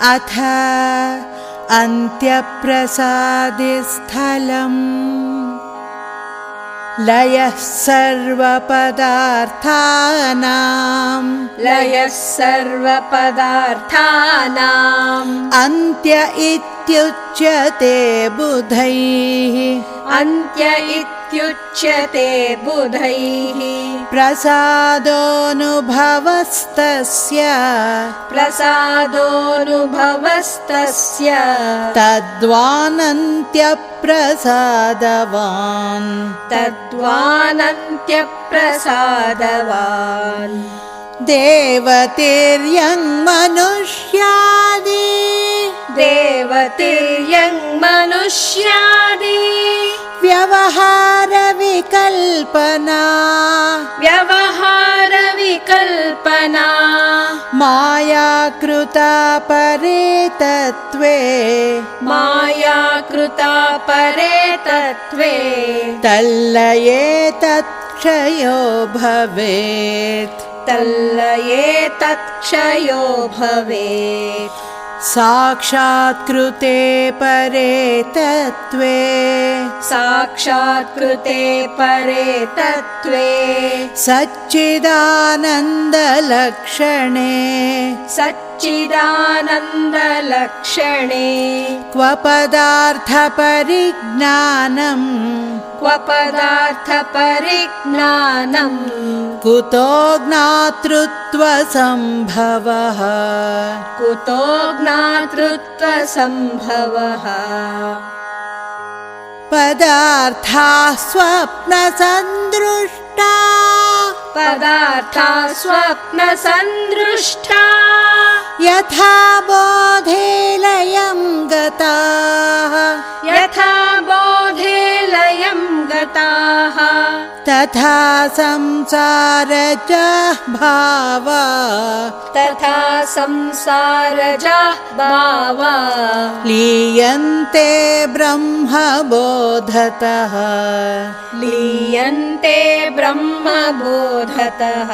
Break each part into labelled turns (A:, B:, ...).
A: अथ अन्त्यप्रसादिस्थलम्। लयः सर्वपदार्थानाम्।
B: लयः सर्वपदार्थानाम्।
A: अन्त्य इत्युच्यते बुधैः।
B: अन्त्य इत्युच्यते बुधैः
A: प्रसादोऽनुभवस्तस्य
B: प्रसादोऽनुभवस्तस्य
A: तद्वानन्त्यप्रसादवान्
B: तद्वानन्त्यप्रसादवान्
A: देवतिर्यङ्मनुष्यादि
B: देवतिर्यङ् मनुष्यादि
A: व्यवहारविकल्पना
B: व्यवहारविकल्पना
A: मायाकृता परेतत्वे
B: मायाकृता परे तत्त्वे
A: तल्लये तत्क्षयो भवेत्।
B: तल्लये तत्क्षयो भवेत्
A: साक्षात्कृते परे तत्त्वे।
B: साक्षात्कृते परे तत्त्वे।
A: सच्चिदानन्दलक्षणे
B: सच्चिदानन्दलक्षणे।
A: क्व पदार्थपरिज्ञानम्
B: क्व पदार्थपरिज्ञानम्
A: कुतो ज्ञातृत्वसम्भवः।
B: कुतो ज्ञातृत्वसम्भवः।
A: पदार्थाः स्वप्नसन्दृष्टा
B: पदार्था स्वप्नसन्दृष्टा
A: यथा बोधे लयं गताः।
B: यथा बोधे लयं गताः।
A: तथा संसारजः भावा।
B: तथा संसारजाः भावा।
A: लीयन्ते ब्रह्मबोधतः।
B: लीयन्ते ब्रह्मबोधतः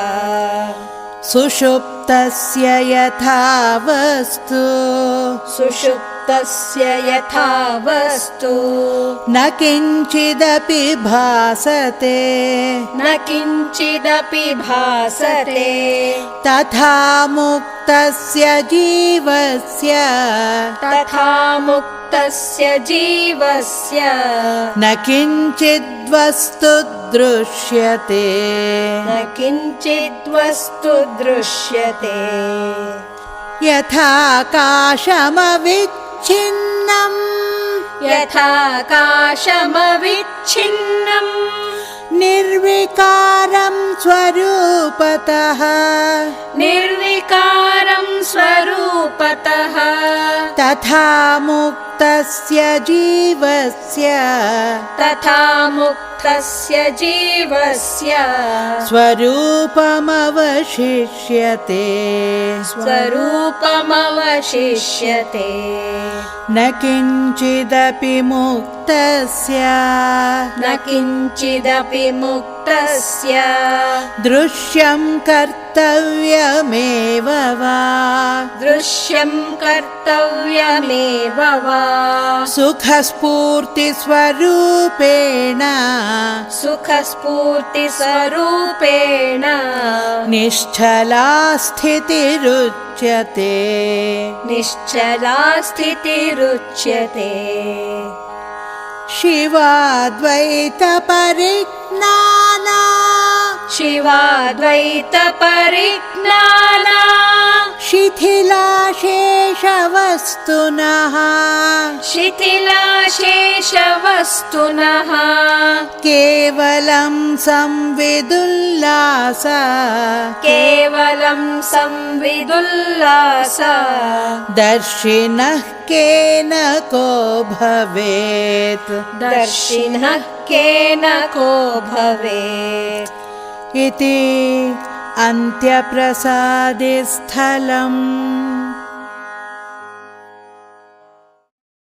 A: सुषुप्तस्य यथा वस्तु
B: सुषुप्तस्य यथा वस्तु
A: न किञ्चिदपि भासते।
B: न किञ्चिदपि भासते।
A: तथा मुक्तस्य जीवस्य।
B: तथा मुक्तस्य जीवस्य।
A: न किञ्चिद्वस्तु दृश्यते।
B: न किञ्चिद्वस्तु दृश्यते
A: यथाकाशमविच्छिन्नम्
B: यथाकाशमविच्छिन्नम्।
A: निर्विकारं स्वरूपतः।
B: निर्विकारं स्वरूपतः।
A: तथा मुक्तस्य जीवस्य।
B: तथा मुक्तस्य जीवस्य।
A: स्वरूपमवशिष्यते।
B: स्वरूपमवशिष्यते।
A: न किञ्चिदपि मुक्तस्य।
B: न किञ्चिदपि मुक्तस्य।
A: दृश्यं कर्तव्यमेव वा।
B: दृश्यं कर्तव्यमेव वा
A: सुखस्फूर्तिस्वरूपेण
B: सुखस्फूर्तिस्वरूपेण
A: निश्चला स्थितिरुच्यते।
B: निश्चला स्थितिरुच्यते।
A: शिवाद्वैतपरिज्ञाना।
B: शिवाद्वैतपरिज्ञाना
A: शिथिलाशेषवस्तुनः।
B: शिथिलाशेषवस्तुनः।
A: केवलं संविदुल्लास।
B: केवलं संविदुल्लास।
A: दर्शिनः केन को भवेत्।
B: दर्शिनः केन को भवेत्।
A: इति अन्त्यप्रसादिस्थलम्